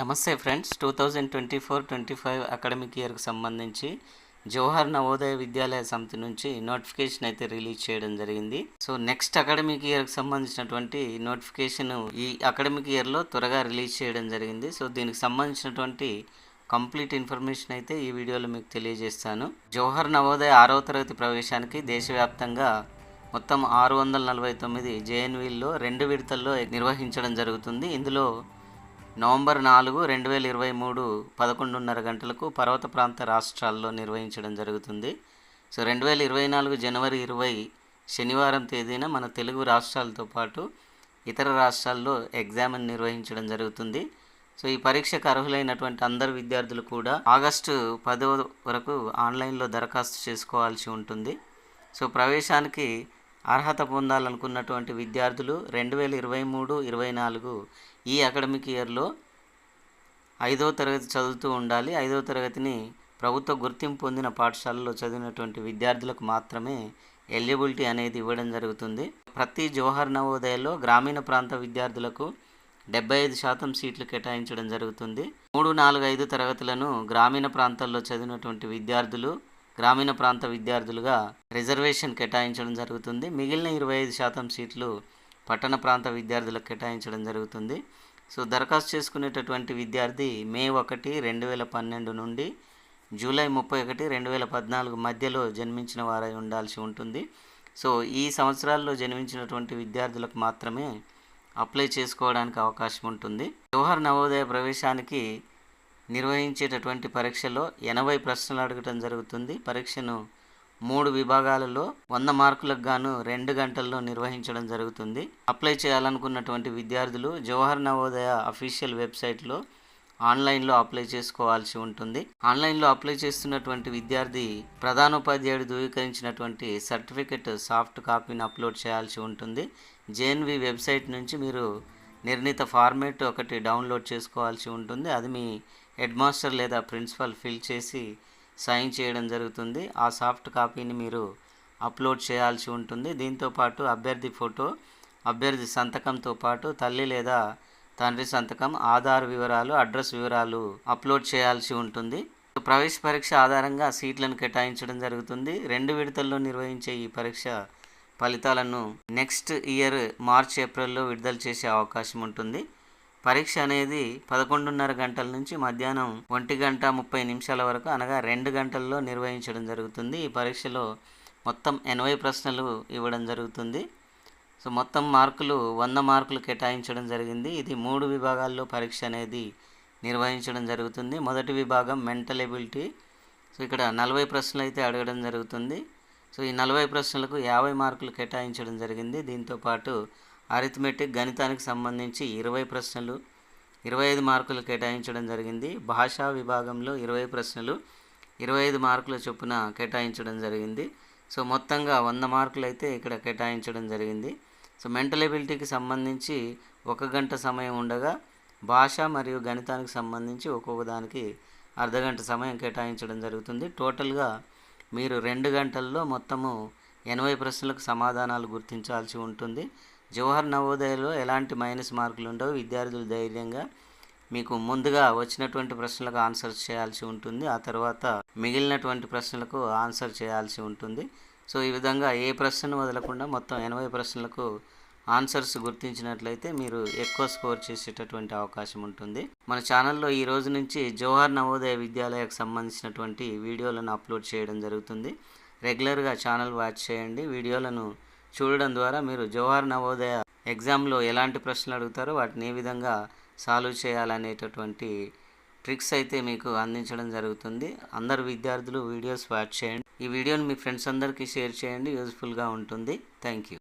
నమస్తే friends. Two thousand twenty four twenty five academic ఇయర్కి సంబంధించి జవహర్ నవోదయ విద్యాలయ సమితి నుంచి నోటిఫికేషన్ అయితే రిలీజ్ చేయడం జరిగింది. సో నెక్స్ట్ అకాడమిక్ ఇయర్కి సంబంధించినటువంటి నోటిఫికేషన్ ఈ అకాడమిక్ ఇయర్లో త్వరగా రిలీజ్ చేయడం జరిగింది. సో దీనికి సంబంధించినటువంటి కంప్లీట్ ఇన్ఫర్మేషన్ అయితే ఈ వీడియోలో మీకు తెలియజేస్తాను. జవహర్ నవోదయ ఆరవ తరగతి ప్రవేశానికి దేశవ్యాప్తంగా మొత్తం ఆరు వందల నలభై తొమ్మిది జేఎన్వీల్లో రెండు విడతల్లో నిర్వహించడం జరుగుతుంది. ఇందులో నవంబర్ నాలుగు రెండు వేల ఇరవై మూడు పదకొండున్నర గంటలకు పర్వత ప్రాంత రాష్ట్రాల్లో నిర్వహించడం జరుగుతుంది. సో రెండు వేల ఇరవై నాలుగు జనవరి ఇరవై శనివారం తేదీన మన తెలుగు రాష్ట్రాలతో పాటు ఇతర రాష్ట్రాల్లో ఎగ్జామ్ని నిర్వహించడం జరుగుతుంది. సో ఈ పరీక్షకు అర్హులైనటువంటి అందరు విద్యార్థులు కూడా ఆగస్టు పదో వరకు ఆన్లైన్లో దరఖాస్తు చేసుకోవాల్సి ఉంటుంది. సో ప్రవేశానికి అర్హత పొందాలనుకున్నటువంటి విద్యార్థులు రెండు వేల ఇరవై మూడు ఇరవై నాలుగు ఈ అకాడమిక్ ఇయర్లో ఐదవ తరగతి చదువుతూ ఉండాలి. ఐదవ తరగతిని ప్రభుత్వ గుర్తింపు పొందిన పాఠశాలలో చదివినటువంటి విద్యార్థులకు మాత్రమే ఎలిజిబిలిటీ అనేది ఇవ్వడం జరుగుతుంది. ప్రతి జవహర్ నవోదయలో గ్రామీణ ప్రాంత విద్యార్థులకు డెబ్బై ఐదు శాతం సీట్లు కేటాయించడం జరుగుతుంది. మూడు నాలుగు ఐదు తరగతులను గ్రామీణ ప్రాంతాల్లో చదివినటువంటి విద్యార్థులు గ్రామీణ ప్రాంత విద్యార్థులుగా రిజర్వేషన్ కేటాయించడం జరుగుతుంది. మిగిలిన ఇరవై ఐదు శాతం సీట్లు పట్టణ ప్రాంత విద్యార్థులకు కేటాయించడం జరుగుతుంది. సో దరఖాస్తు చేసుకునేటటువంటి విద్యార్థి మే ఒకటి రెండు వేల పన్నెండు నుండి జూలై ముప్పై ఒకటి రెండు వేల పద్నాలుగు మధ్యలో జన్మించిన వారై ఉండాల్సి ఉంటుంది. సో ఈ సంవత్సరాల్లో జన్మించినటువంటి విద్యార్థులకు మాత్రమే అప్లై చేసుకోవడానికి అవకాశం ఉంటుంది. జవహర్ నవోదయ ప్రవేశానికి నిర్వహించేటటువంటి పరీక్షలో ఎనభై ప్రశ్నలు అడగటం జరుగుతుంది. పరీక్షను మూడు విభాగాలలో వంద మార్కులకు గాను రెండు గంటల్లో నిర్వహించడం జరుగుతుంది. అప్లై చేయాలనుకున్నటువంటి విద్యార్థులు జవహర్ నవోదయ అఫీషియల్ వెబ్సైట్లో ఆన్లైన్లో అప్లై చేసుకోవాల్సి ఉంటుంది. ఆన్లైన్లో అప్లై చేస్తున్నటువంటి విద్యార్థి ప్రధానోపాధ్యాయుడు ధృవీకరించినటువంటి సర్టిఫికెట్ సాఫ్ట్ కాపీని అప్లోడ్ చేయాల్సి ఉంటుంది. జేఎన్వి వెబ్సైట్ నుంచి మీరు నిర్ణీత ఫార్మేట్ ఒకటి డౌన్లోడ్ చేసుకోవాల్సి ఉంటుంది. అది మీ హెడ్ మాస్టర్ లేదా ప్రిన్సిపల్ ఫిల్ చేసి సైన్ చేయడం జరుగుతుంది. ఆ సాఫ్ట్ కాపీని మీరు అప్లోడ్ చేయాల్సి ఉంటుంది. దీంతోపాటు అభ్యర్థి ఫోటో అభ్యర్థి సంతకంతో పాటు తల్లి లేదా తండ్రి సంతకం ఆధార్ వివరాలు అడ్రస్ వివరాలు అప్లోడ్ చేయాల్సి ఉంటుంది. ప్రవేశ పరీక్ష ఆధారంగా సీట్లను కేటాయించడం జరుగుతుంది. రెండు విడతల్లో నిర్వహించే ఈ పరీక్ష ఫలితాలను నెక్స్ట్ ఇయర్ మార్చ్ ఏప్రిల్లో విడుదల చేసే అవకాశం ఉంటుంది. పరీక్ష అనేది పదకొండున్నర గంటల నుంచి మధ్యాహ్నం ఒంటి గంట ముప్పై నిమిషాల వరకు అనగా రెండు గంటల్లో నిర్వహించడం జరుగుతుంది. ఈ పరీక్షలో మొత్తం ఎనభై ప్రశ్నలు ఇవ్వడం జరుగుతుంది. సో మొత్తం మార్కులు వంద మార్కులు కేటాయించడం జరిగింది. ఇది మూడు విభాగాల్లో పరీక్ష అనేది నిర్వహించడం జరుగుతుంది. మొదటి విభాగం మెంటల్ ఎబిలిటీ. సో ఇక్కడ నలభై ప్రశ్నలు అయితే అడగడం జరుగుతుంది. సో ఈ నలభై ప్రశ్నలకు యాభై మార్కులు కేటాయించడం జరిగింది. దీంతోపాటు అరిథమెటిక్ గణితానికి సంబంధించి ఇరవై ప్రశ్నలు ఇరవై ఐదు మార్కులు కేటాయించడం జరిగింది. భాషా విభాగంలో ఇరవై ప్రశ్నలు ఇరవై ఐదు మార్కుల చొప్పున కేటాయించడం జరిగింది. సో మొత్తంగా వంద మార్కులు అయితే ఇక్కడ కేటాయించడం జరిగింది. సో మెంటల్ ఎబిలిటీకి సంబంధించి ఒక గంట సమయం ఉండగా భాష మరియు గణితానికి సంబంధించి ఒక్కొక్క దానికి అర్ధగంట సమయం కేటాయించడం జరుగుతుంది. టోటల్గా మీరు రెండు గంటల్లో మొత్తము ఎనభై ప్రశ్నలకు సమాధానాలు గుర్తించాల్సి ఉంటుంది. జవహర్ నవోదయలో ఎలాంటి మైనస్ మార్కులు ఉండవు. విద్యార్థులు ధైర్యంగా మీకు ముందుగా వచ్చినటువంటి ప్రశ్నలకు ఆన్సర్ చేయాల్సి ఉంటుంది. ఆ తర్వాత మిగిలినటువంటి ప్రశ్నలకు ఆన్సర్ చేయాల్సి ఉంటుంది. సో ఈ విధంగా ఏ ప్రశ్నను వదలకుండా మొత్తం ఎనభై ప్రశ్నలకు ఆన్సర్స్ గుర్తించినట్లయితే మీరు ఎక్కువ స్కోర్ చేసేటటువంటి అవకాశం ఉంటుంది. మన ఛానల్లో ఈ రోజు నుంచి జవహర్ నవోదయ విద్యాలయకు సంబంధించినటువంటి వీడియోలను అప్లోడ్ చేయడం జరుగుతుంది. రెగ్యులర్గా ఛానల్ వాచ్ చేయండి. వీడియోలను చూడడం ద్వారా మీరు జవహర్ నవోదయ ఎగ్జామ్లో ఎలాంటి ప్రశ్నలు అడుగుతారో వాటిని ఏ విధంగా సాల్వ్ చేయాలనేటటువంటి ట్రిక్స్ అయితే మీకు అందించడం జరుగుతుంది. అందరు విద్యార్థులు వీడియోస్ వాచ్ చేయండి. ఈ వీడియోని మీ ఫ్రెండ్స్ అందరికీ షేర్ చేయండి. యూజ్ఫుల్గా ఉంటుంది. Thank you